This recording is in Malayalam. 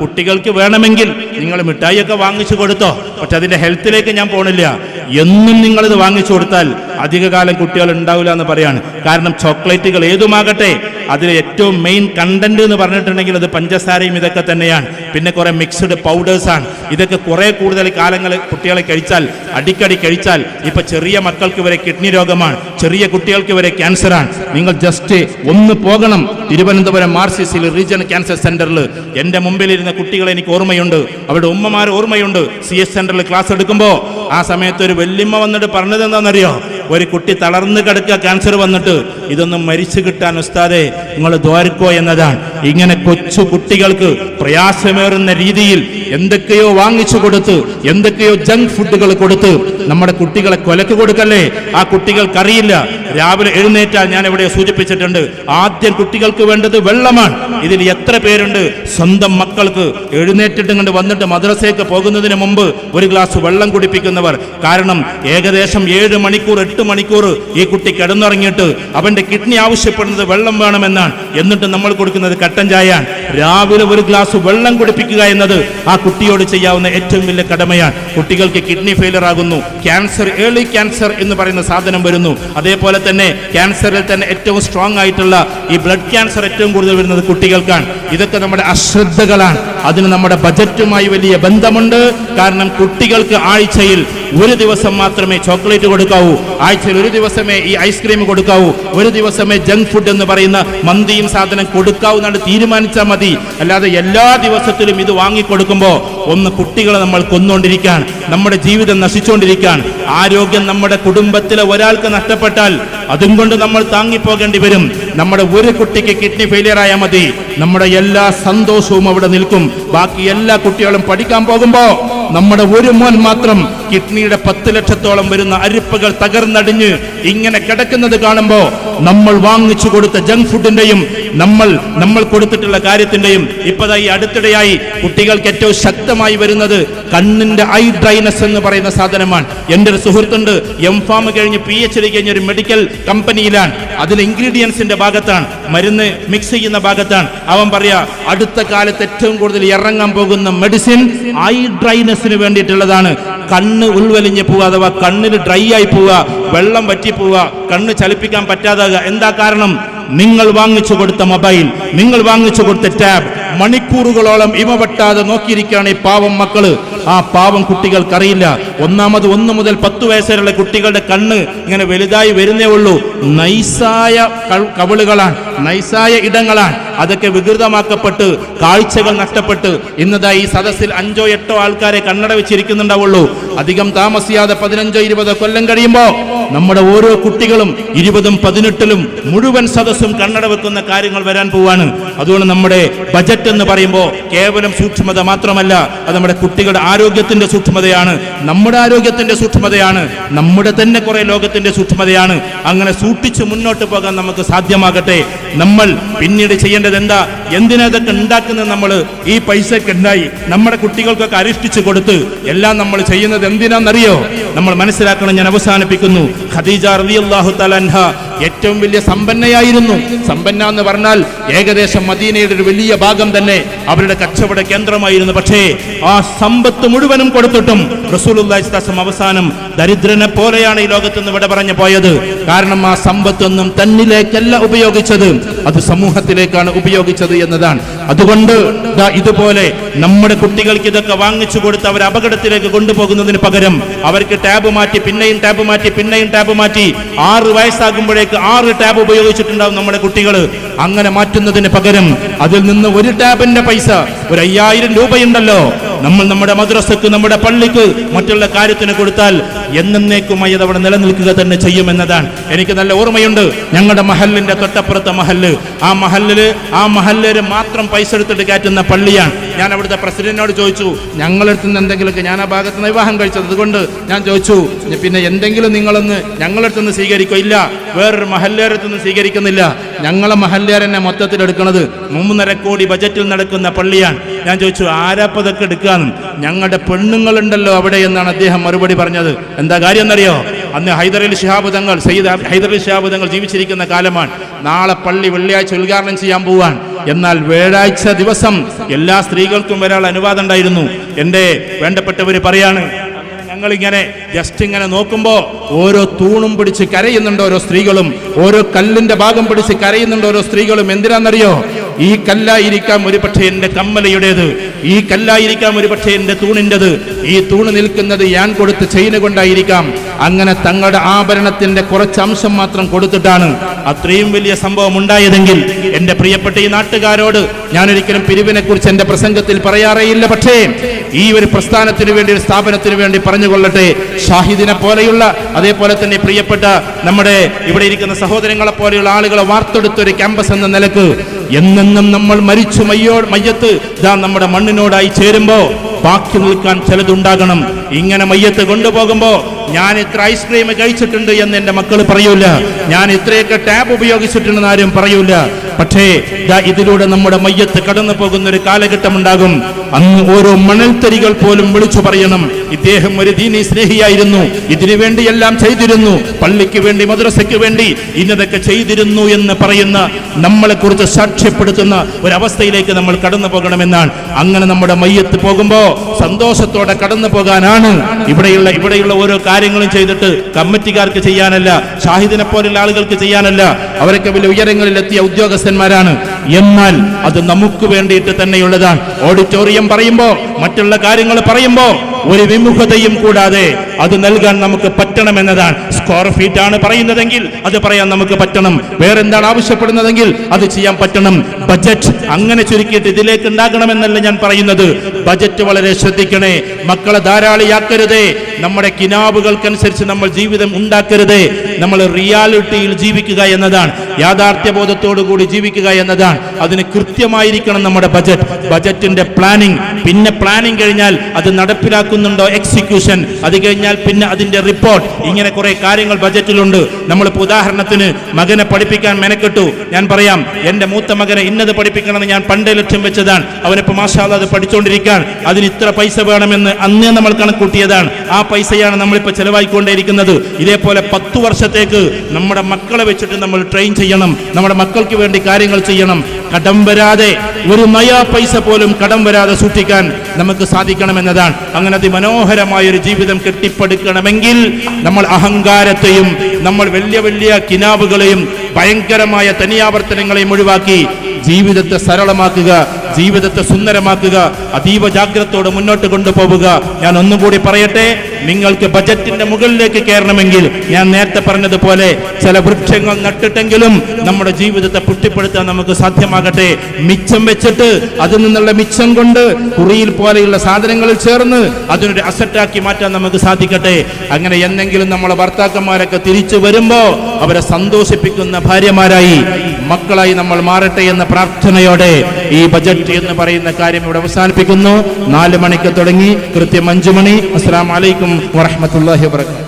കുട്ടികൾക്ക് വേണമെങ്കിൽ നിങ്ങൾ മിഠായിയൊക്കെ വാങ്ങിച്ചു കൊടുത്തോ. പക്ഷെ അതിന്റെ ഹെൽത്തിലേക്ക് ഞാൻ പോണില്ല. എന്നും നിങ്ങളിത് വാങ്ങിച്ചു കൊടുത്താൽ അധികകാലം കുട്ടികൾ ഉണ്ടാവില്ല എന്ന് പറയാണ്. കാരണം ചോക്ലേറ്റുകൾ ഏതുമാകട്ടെ അതിൽ ഏറ്റവും മെയിൻ കണ്ടന്റ് എന്ന് പറഞ്ഞിട്ടുണ്ടെങ്കിൽ അത് പഞ്ചസാരയും ഇതൊക്കെ തന്നെയാണ്. പിന്നെ കുറെ മിക്സ്ഡ് പൗഡേഴ്സാണ് ഇതൊക്കെ കുറെ കൂടുതൽ കാലങ്ങൾ കുട്ടികളെ കഴിച്ചാൽ അടിക്കടി കഴിച്ചാൽ ഇപ്പൊ ചെറിയ മക്കൾക്ക് വരെ കിഡ്നി രോഗമാണ് ചെറിയ കുട്ടികൾക്ക് വരെ ക്യാൻസറാണ് നിങ്ങൾ ജസ്റ്റ് ഒന്ന് പോകണം തിരുവനന്തപുരം മാർസിസിൽ റീജിയണൽ ക്യാൻസർ സെന്ററിൽ എന്റെ മുമ്പിലിരുന്ന കുട്ടികളെ എനിക്ക് ഓർമ്മയുണ്ട്. അവരുടെ ഉമ്മമാർ ഓർമ്മയുണ്ട്. സി എസ് സെന്ററിൽ ക്ലാസ് എടുക്കുമ്പോൾ ആ സമയത്ത് ഒരു വെല്ലിമ്മ വന്നിട്ട് പറഞ്ഞത് എന്താണെന്നറിയോ? ഒരു കുട്ടി തളർന്നു കിടക്കുക ക്യാൻസർ വന്നിട്ട് ഇതൊന്നും മരിച്ചു കിട്ടാൻ ഉസ്താദെ നിങ്ങൾ ദ്വാരക്കോ എന്നതാണ്. ഇങ്ങനെ കൊച്ചു കുട്ടികൾക്ക് പ്രയാസമേറുന്ന രീതിയിൽ എന്തൊക്കെയോ വാങ്ങിച്ചു കൊടുത്ത് എന്തൊക്കെയോ ജങ്ക് ഫുഡുകൾ കൊടുത്ത് നമ്മുടെ കുട്ടികളെ കൊലക്ക് കൊടുക്കല്ലേ? ആ കുട്ടികൾക്കറിയില്ല. രാവിലെ എഴുന്നേറ്റാൽ ഞാൻ ഇവിടെ സൂചിപ്പിച്ചിട്ടുണ്ട് ആദ്യം കുട്ടികൾക്ക് വേണ്ടത് വെള്ളമാണ്. ഇതിൽ എത്ര പേരുണ്ട്? സ്വന്തം മക്കൾക്ക് എഴുന്നേറ്റിട്ട് കണ്ട് വന്നിട്ട് മദ്രസയ്ക്ക് പോകുന്നതിന് മുമ്പ് ഒരു ഗ്ലാസ് വെള്ളം കുടിപ്പിക്കുന്നവർ. കാരണം ഏകദേശം ഏഴ് മണിക്കൂർ എട്ട് മണിക്കൂർ ഈ കുട്ടി കിടന്നുറങ്ങിയിട്ട് അവന്റെ കിഡ്നി ആവശ്യപ്പെടുന്നത് വെള്ളം വേണമെന്നാണ്. എന്നിട്ട് നമ്മൾ കൊടുക്കുന്നത് കട്ടൻ ചായയാണ്. രാവിലെ ഒരു ഗ്ലാസ് വെള്ളം കുടിപ്പിക്കുക എന്നത് ആ കുട്ടിയോട് ചെയ്യാവുന്ന ഏറ്റവും വലിയ കടമയാണ്. കുട്ടികൾക്ക് കിഡ്നി ഫെയിലർ ആകുന്നു. ക്യാൻസർ ഏർലി ക്യാൻസർ എന്ന് പറയുന്ന സാധനം വരുന്നു. അതേപോലെ തന്നെ ക്യാൻസറിൽ തന്നെ ഏറ്റവും സ്ട്രോങ് ആയിട്ടുള്ള ഈ ബ്ലഡ് ക്യാൻസർ ഏറ്റവും കൂടുതൽ വരുന്നത് കുട്ടികൾക്കാണ്. ഇതൊക്കെ നമ്മുടെ അശ്രദ്ധകളാണ്. അതിന് നമ്മുടെ ബജറ്റുമായി വലിയ ബന്ധമുണ്ട്. കാരണം കുട്ടികൾക്ക് ആഴ്ചയിൽ ഒരു ദിവസം മാത്രമേ ചോക്ലേറ്റ് കൊടുക്കാവൂ. ആഴ്ചയിൽ ഒരു ദിവസമേ ഈ ഐസ്ക്രീം കൊടുക്കാവൂ. ഒരു ദിവസമേ ജങ്ക് ഫുഡ് എന്ന് പറയുന്ന മന്തിയും സാധനം കൊടുക്കാവൂ എന്നാണ് തീരുമാനിച്ചാൽ മതി. അല്ലാതെ എല്ലാ ദിവസത്തിലും ഇത് വാങ്ങിക്കൊടുക്കുമ്പോൾ ഒന്ന് കുട്ടികളെ നമ്മൾ കൊന്നുകൊണ്ടിരിക്കുകയാണ് നമ്മുടെ ജീവിതം നശിച്ചുകൊണ്ടിരിക്കുകയാണ് ആരോഗ്യം നമ്മുടെ കുടുംബത്തിലെ ഒരാൾക്ക് നഷ്ടപ്പെട്ടാൽ അതും കൊണ്ട് നമ്മൾ താങ്ങിപ്പോകേണ്ടി വരും. നമ്മുടെ ഒരു കുട്ടിക്ക് കിഡ്നി ഫെയിലിയർ ആയാൽ മതി. നമ്മുടെ എല്ലാ സന്തോഷവും അവിടെ നിൽക്കും. ബാക്കി എല്ലാ കുട്ടികളും പഠിക്കാൻ പോകുമ്പോ നമ്മുടെ ഒരു മോൻ മാത്രം കിഡ്നിയുടെ പത്ത് ലക്ഷത്തോളം വരുന്ന അരിപ്പകൾ തകർന്നടിഞ്ഞ് ഇങ്ങനെ കിടക്കുന്നത് കാണുമ്പോ നമ്മൾ വാങ്ങിച്ചു കൊടുത്ത ജങ്ക് ഫുഡിന്റെയും നമ്മൾ നമ്മൾ കൊടുത്തിട്ടുള്ള കാര്യത്തിന്റെയും ഇപ്പതാ ഈ അടുത്തിടെയായി കുട്ടികൾക്ക് ഏറ്റവും ശക്തമായി വരുന്നത് കണ്ണിന്റെ ഐ ഡ്രൈനസ് എന്ന് പറയുന്ന സാധനമാണ്. എന്റെ ഒരു സുഹൃത്തുണ്ട് എം ഫാം കഴിഞ്ഞ് പി എച്ച് ഡി കഴിഞ്ഞ ഒരു മെഡിക്കൽ കമ്പനിയിലാണ് അതിൽ ഇൻഗ്രീഡിയൻസിന്റെ ഭാഗത്താണ് മരുന്ന് മിക്സ് ചെയ്യുന്ന ഭാഗത്താണ്. അവൻ പറയാ അടുത്ത കാലത്ത് ഏറ്റവും കൂടുതൽ ഇറങ്ങാൻ പോകുന്ന മെഡിസിൻ ഐ ഡ്രൈനസിന് വേണ്ടിയിട്ടുള്ളതാണ്. കണ്ണ് ഉൾവലിഞ്ഞ് പോവുക അഥവാ കണ്ണിന് ഡ്രൈ ആയി പോവുക വെള്ളം വറ്റിപ്പോവുക കണ്ണ് ചലിപ്പിക്കാൻ പറ്റാതാകുക. എന്താ കാരണം? നിങ്ങൾ വാങ്ങിച്ചു കൊടുത്ത മൊബൈൽ നിങ്ങൾ വാങ്ങിച്ചു കൊടുത്ത ടാബ് മണിക്കൂറുകളോളം ഇവ വെട്ടാതെ നോക്കിയിരിക്കുകയാണ് ഈ പാവം മക്കൾ. ആ പാവം കുട്ടികൾക്കറിയില്ല. ഒന്നാമത് ഒന്ന് മുതൽ പത്ത് വയസ്സുള്ള കുട്ടികളുടെ കണ്ണ് ഇങ്ങനെ വലുതായി വരുന്നേ ഉള്ളൂ. നൈസായ കവിളുകളാണ്. നൈസായ ഇടങ്ങളാണ്. അതൊക്കെ വികൃതമാക്കപ്പെട്ട് കാഴ്ചകൾ നഷ്ടപ്പെട്ട് ഇന്നതായി ഈ സദസ്സിൽ അഞ്ചോ എട്ടോ ആൾക്കാരെ കണ്ണട വെച്ചിരിക്കുന്നുണ്ടാവുള്ളൂ. അധികം താമസിയാതെ പതിനഞ്ചോ ഇരുപതോ കൊല്ലം കഴിയുമ്പോൾ നമ്മുടെ ഓരോ കുട്ടികളും ഇരുപതും പതിനെട്ടിലും മുഴുവൻ സദസ്സും കണ്ണട വെക്കുന്ന കാര്യങ്ങൾ വരാൻ പോവാണ്. അതുകൊണ്ട് നമ്മുടെ ബജറ്റ് എന്ന് പറയുമ്പോൾ കേവലം സൂക്ഷ്മത മാത്രമല്ല അത് നമ്മുടെ കുട്ടികളുടെ ആരോഗ്യത്തിന്റെ സൂക്ഷ്മതയാണ്. നമ്മുടെ ആരോഗ്യത്തിന്റെ സൂക്ഷ്മതയാണ്. നമ്മുടെ തന്നെ കുറെ ലോകത്തിന്റെ സൂക്ഷ്മതയാണ്. അങ്ങനെ സൂക്ഷിച്ച് മുന്നോട്ട് പോകാൻ നമുക്ക് സാധ്യമാകട്ടെ. നമ്മൾ പിന്നീട് ചെയ്യേണ്ടത് എന്താ? എന്തിനാ ഇതൊക്കെ ഉണ്ടാക്കുന്നത് നമ്മൾ ഈ പൈസക്ക് ഉണ്ടായി നമ്മുടെ കുട്ടികൾക്കൊക്കെ അരിഷ്ടിച്ചു കൊടുത്ത് എല്ലാം നമ്മൾ ചെയ്യുന്നത് എന്തിനാണെന്നറിയോ? നമ്മൾ മനസ്സിലാക്കണം ഞാൻ അവസാനിപ്പിക്കുന്നു. ഖദീജ റളിയല്ലാഹു തആല അൻഹ ഏറ്റവും വലിയ സമ്പന്നയായിരുന്നു. സമ്പന്ന എന്ന് പറഞ്ഞാൽ ഏകദേശം മദീനയുടെ ഒരു വലിയ ഭാഗം തന്നെ അവരുടെ കച്ചവട കേന്ദ്രമായിരുന്നു. പക്ഷേ ആ സമ്പത്ത് മുഴുവനും കൊടുത്തിട്ടും വസല്ലം അവസാനം ദരിദ്രനെ പോലെയാണ് ഈ ലോകത്ത് നിന്ന് ഇവിടെ പറഞ്ഞു പോയത്. കാരണം ആ സമ്പത്തൊന്നും തന്നിലേക്കല്ല ഉപയോഗിച്ചത്. അത് സമൂഹത്തിലേക്കാണ് ഉപയോഗിച്ചത് എന്നതാണ്. അതുകൊണ്ട് ഇതുപോലെ നമ്മുടെ കുട്ടികൾക്ക് ഇതൊക്കെ വാങ്ങിച്ചു കൊടുത്ത് അവർ അപകടത്തിലേക്ക് കൊണ്ടുപോകുന്നതിന് പകരം അവർക്ക് ടാബ് മാറ്റി പിന്നെയും ടാബ് മാറ്റി പിന്നെയും ടാബ് മാറ്റി ആറ് വയസ്സാകുമ്പോഴേക്ക് ആറ് ടാബ് ഉപയോഗിച്ചിട്ടുണ്ടാവും നമ്മുടെ കുട്ടികൾ അങ്ങനെ മാറ്റുന്നതിന് പകരം അതിൽ നിന്ന് ഒരു ടാബിന്റെ പൈസ ഒരു അയ്യായിരം രൂപയുണ്ടല്ലോ. നമ്മൾ നമ്മുടെ മദ്രസക്ക് നമ്മുടെ പള്ളിക്ക് മറ്റുള്ള കാര്യത്തിന് കൊടുത്താൽ എന്നേക്കുമായി അത് അവിടെ നിലനിൽക്കുക തന്നെ ചെയ്യുമെന്നതാണ്. എനിക്ക് നല്ല ഓർമ്മയുണ്ട്. ഞങ്ങളുടെ മഹലിന്റെ തൊട്ടപ്പുറത്തെ മഹല്ല്. ആ മഹല്ലിൽ ആ മഹല്ലിൽ മാത്രം പൈസ എടുത്തിട്ട് കയറ്റുന്ന പള്ളിയാണ്. ഞാൻ അവിടുത്തെ പ്രസിഡന്റിനോട് ചോദിച്ചു ഞങ്ങളെടുത്ത് നിന്ന് എന്തെങ്കിലുമൊക്കെ ഞാൻ ആ ഭാഗത്ത് നിന്ന് വിവാഹം കഴിച്ചത് അതുകൊണ്ട് ഞാൻ ചോദിച്ചു പിന്നെ എന്തെങ്കിലും നിങ്ങളൊന്ന് ഞങ്ങളെടുത്ത് നിന്ന് സ്വീകരിക്കോ? ഇല്ല വേറൊരു മഹല്ലേരത്ത് നിന്ന് സ്വീകരിക്കുന്നില്ല. ഞങ്ങളെ മഹല്ലേരനെ മൊത്തത്തിൽ എടുക്കുന്നത് മൂന്നര കോടി ബജറ്റിൽ നടക്കുന്ന പള്ളിയാണ്. ഞാൻ ചോദിച്ചു ആരാപ്പതൊക്കെ എടുക്കാന്ന്? ഞങ്ങളുടെ പെണ്ണുങ്ങളുണ്ടല്ലോ അവിടെ എന്നാണ് അദ്ദേഹം മറുപടി പറഞ്ഞത്. എന്താ കാര്യം എന്നറിയോ? അന്ന് ഹൈദരലി ശിഹാബ് തങ്ങൾ സയ്യിദ് ഹൈദരലി ശിഹാബ് തങ്ങൾ ജീവിച്ചിരിക്കുന്ന കാലമാണ്. നാളെ പള്ളി വെള്ളിയാഴ്ച ഉദ്ഘാടനം ചെയ്യാൻ പോവാൻ. എന്നാൽ വ്യാഴാഴ്ച ദിവസം എല്ലാ സ്ത്രീകൾക്കും ഒരാൾ അനുവാദം ഉണ്ടായിരുന്നു. എന്റെ വേണ്ടപ്പെട്ടവർ പറയാണ് ഞങ്ങളിങ്ങനെ ജസ്റ്റ് ഇങ്ങനെ നോക്കുമ്പോൾ ഓരോ തൂണും പിടിച്ച് കരയുന്നുണ്ട് ഓരോ സ്ത്രീകളും. ഓരോ കല്ലിന്റെ ഭാഗം പിടിച്ച് കരയുന്നുണ്ട് ഓരോ സ്ത്രീകളും. എന്തിനാണെന്നറിയോ ഈ കല്ലായിരിക്കാം ഒരു പക്ഷേ എന്റെ കമ്മലയുടേത്. ഈ കല്ലായിരിക്കാം ഒരു പക്ഷേ എന്റെ തൂണിന്റെത്. ഈ തൂണ് നിൽക്കുന്നത് ഞാൻ കൊടുത്ത് ചെയിന് കൊണ്ടായിരിക്കാം. അങ്ങനെ തങ്ങളുടെ ആഭരണത്തിന്റെ കുറച്ച് അംശം മാത്രം കൊടുത്തിട്ടാണ് അത്രയും വലിയ സംഭവം ഉണ്ടായതെങ്കിൽ എന്റെ പ്രിയപ്പെട്ട ഈ നാട്ടുകാരോട് ഞാൻ ഒരിക്കലും പിരിവിനെ കുറിച്ച് എന്റെ പ്രസംഗത്തിൽ പറയാറേയില്ല. പക്ഷേ ഈ ഒരു പ്രസ്ഥാനത്തിന് വേണ്ടി ഒരു സ്ഥാപനത്തിന് വേണ്ടി പറഞ്ഞുകൊള്ളട്ടെ ഷാഹിദിനെ പോലെയുള്ള അതേപോലെ തന്നെ പ്രിയപ്പെട്ട നമ്മുടെ ഇവിടെ ഇരിക്കുന്ന സഹോദരങ്ങളെ പോലെയുള്ള ആളുകളെ വാർത്തെടുത്ത ഒരു ക്യാമ്പസ് എന്ന നിലയ്ക്ക് എന്നെന്നും നമ്മൾ മരിച്ചു മയ്യോ മയ്യത്ത് ഇതാ നമ്മുടെ മണ്ണിനോടായി ചേരുമ്പോ ബാക്കി നിൽക്കാൻ ചിലതുണ്ടാകണം. ഇങ്ങനെ മയ്യത്ത് കൊണ്ടുപോകുമ്പോ ഞാൻ ഇത്ര ഐസ്ക്രീം കഴിച്ചിട്ടുണ്ട് എന്ന് എന്റെ മക്കൾ പറയൂല. ഞാൻ ഇത്രയൊക്കെ ടാബ് ഉപയോഗിച്ചിട്ടുണ്ടെന്ന് ആരും പറയൂല. പക്ഷേ ഇതിലൂടെ നമ്മുടെ മയ്യത്ത് കടന്നു പോകുന്ന ഒരു കാലഘട്ടം ഉണ്ടാകും. അന്ന് ഓരോ മണൽത്തരികൾ പോലും വിളിച്ചു പറയണം. ഇദ്ദേഹം ഒരു ദീനി സ്നേഹിയായിരുന്നു. ഇതിനു വേണ്ടി എല്ലാം ചെയ്തിരുന്നു. പള്ളിക്ക് വേണ്ടി മദ്രസയ്ക്ക് വേണ്ടി ഇന്നതൊക്കെ ചെയ്തിരുന്നു എന്ന് പറയുന്ന നമ്മളെ കുറിച്ച് സാക്ഷ്യപ്പെടുത്തുന്ന ഒരവസ്ഥയിലേക്ക് നമ്മൾ കടന്നു പോകണമെന്നാണ്. അങ്ങനെ നമ്മുടെ മയ്യത്ത് പോകുമ്പോ സന്തോഷത്തോടെ കടന്നു പോകാനാണ് ഇവിടെയുള്ള ഇവിടെയുള്ള ഓരോ കാര്യങ്ങളും ചെയ്തിട്ട് കമ്മിറ്റിക്കാർക്ക് ചെയ്യാനല്ല ഷാഹിദിനെ പോലുള്ള ആളുകൾക്ക് ചെയ്യാനല്ല അവരൊക്കെ വലിയ ഉയരങ്ങളിലെത്തിയ ഉദ്യോഗസ്ഥന്മാരാണ്. എന്നാൽ അത് നമുക്ക് വേണ്ടിയിട്ട് തന്നെയുള്ളതാണ്. ഓഡിറ്റോറിയം പറയുമ്പോ മറ്റുള്ള കാര്യങ്ങൾ പറയുമ്പോ ഒരു വിമുഖതയും കൂടാതെ അത് നൽകാൻ നമുക്ക് പറ്റണം എന്നതാണ്. സ്ക്വയർ ഫീറ്റ് ആണ് പറയുന്നതെങ്കിൽ അത് പറയാൻ നമുക്ക് പറ്റണം. വേറെന്താണ് ആവശ്യപ്പെടുന്നതെങ്കിൽ അത് ചെയ്യാൻ പറ്റണം. ബജറ്റ് അങ്ങനെ ചുരുക്കിയിട്ട് ഇതിലേക്ക് ഉണ്ടാകണമെന്നല്ല ഞാൻ പറയുന്നത്. ബജറ്റ് വളരെ ശ്രദ്ധിക്കണേ. മക്കളെ ധാരാളിയാക്കരുതേ. നമ്മുടെ കിനാബുകൾക്കനുസരിച്ച് നമ്മൾ ജീവിതം ഉണ്ടാക്കരുതേ. നമ്മൾ റിയാലിറ്റിയിൽ ജീവിക്കുക എന്നതാണ്. യാഥാർത്ഥ്യബോധത്തോടു കൂടി ജീവിക്കുക എന്നതാണ്. അതിന് കൃത്യമായിരിക്കണം നമ്മുടെ ബജറ്റ് ബജറ്റിന്റെ പ്ലാനിങ് പിന്നെ പ്ലാനിങ് കഴിഞ്ഞാൽ അത് നടപ്പിലാക്കുന്നുണ്ടോ എക്സിക്യൂഷൻ അത് കഴിഞ്ഞാൽ പിന്നെ അതിന്റെ റിപ്പോർട്ട് ഇങ്ങനെ കുറെ കാര്യങ്ങൾ ബജറ്റിലുണ്ട് നമ്മളിപ്പോൾ ഉദാഹരണത്തിന് മകനെ പഠിപ്പിക്കാൻ മെനക്കെട്ടു. ഞാൻ പറയാം എന്റെ മൂത്ത മകനെ ഇന്നത് പഠിപ്പിക്കണമെന്ന് ഞാൻ പണ്ടേ ലക്ഷ്യം വെച്ചതാണ്. അവനിപ്പോ മാഷാല അത് പഠിച്ചുകൊണ്ടിരിക്കാൻ അതിന് ഇത്ര പൈസ വേണമെന്ന് അന്നേ നമ്മൾ കണക്കൂട്ടിയതാണ്. ആ പൈസയാണ് നമ്മളിപ്പോൾ ചെലവായിക്കൊണ്ടേയിരിക്കുന്നത്. ഇതേപോലെ പത്തു വർഷത്തേക്ക് നമ്മുടെ മക്കളെ വെച്ചിട്ട് നമ്മൾ ട്രെയിൻ ചെയ്യണം. നമ്മുടെ മക്കൾക്ക് വേണ്ടി കാര്യങ്ങൾ ചെയ്യണം. കടം വരാതെ ഒരു നയാ പൈസ പോലും കടം വരാതെ സൂക്ഷിക്കാൻ നമുക്ക് സാധിക്കണമെന്നതാണ്. അങ്ങനെ അതിമനോഹരമായ ഒരു ജീവിതം കെട്ടിപ്പടുക്കണമെങ്കിൽ നമ്മൾ അഹങ്കാരത്തെയും നമ്മൾ വലിയ വലിയ കിനാവുകളെയും ഭയങ്കരമായ തനിയാവർത്തനങ്ങളെയും ഒഴിവാക്കി ജീവിതത്തെ സരളമാക്കുക ജീവിതത്തെ സുന്ദരമാക്കുക അതീവ ജാഗ്രതയോടെ മുന്നോട്ട് കൊണ്ടുപോവുക. ഞാൻ ഒന്നുകൂടി പറയട്ടെ നിങ്ങൾക്ക് ബജറ്റിന്റെ മുകളിലേക്ക് കയറണമെങ്കിൽ ഞാൻ നേരത്തെ പറഞ്ഞതുപോലെ ചില വൃക്ഷങ്ങൾ നട്ടിട്ടെങ്കിലും നമ്മുടെ ജീവിതത്തെ പുഷ്ടിപ്പെടുത്താൻ നമുക്ക് സാധ്യമാകട്ടെ. മിച്ചം വെച്ചിട്ട് അതിൽ നിന്നുള്ള മിച്ചം കൊണ്ട് കുറിയിൽ പോലെയുള്ള സാധനങ്ങളിൽ ചേർന്ന് അതിനൊരു അസറ്റാക്കി മാറ്റാൻ നമുക്ക് സാധിക്കട്ടെ. അങ്ങനെ എന്തെങ്കിലും നമ്മളെ ഭർത്താക്കന്മാരൊക്കെ തിരിച്ചു വരുമ്പോ അവരെ സന്തോഷിപ്പിക്കുന്ന ഭാര്യമാരായി മക്കളായി നമ്മൾ മാറട്ടെ എന്ന പ്രാർത്ഥനയോടെ ഈ ബജറ്റ് എന്ന് പറയുന്ന കാര്യം ഇവിടെ അവസാനിപ്പിക്കുന്നു. നാല് മണിക്ക് തുടങ്ങി. കൃത്യം അഞ്ചു മണി. അസ്സാം വലൈക്കും വറഹമത്തല്ലാഹി വാബർക്കാത്തു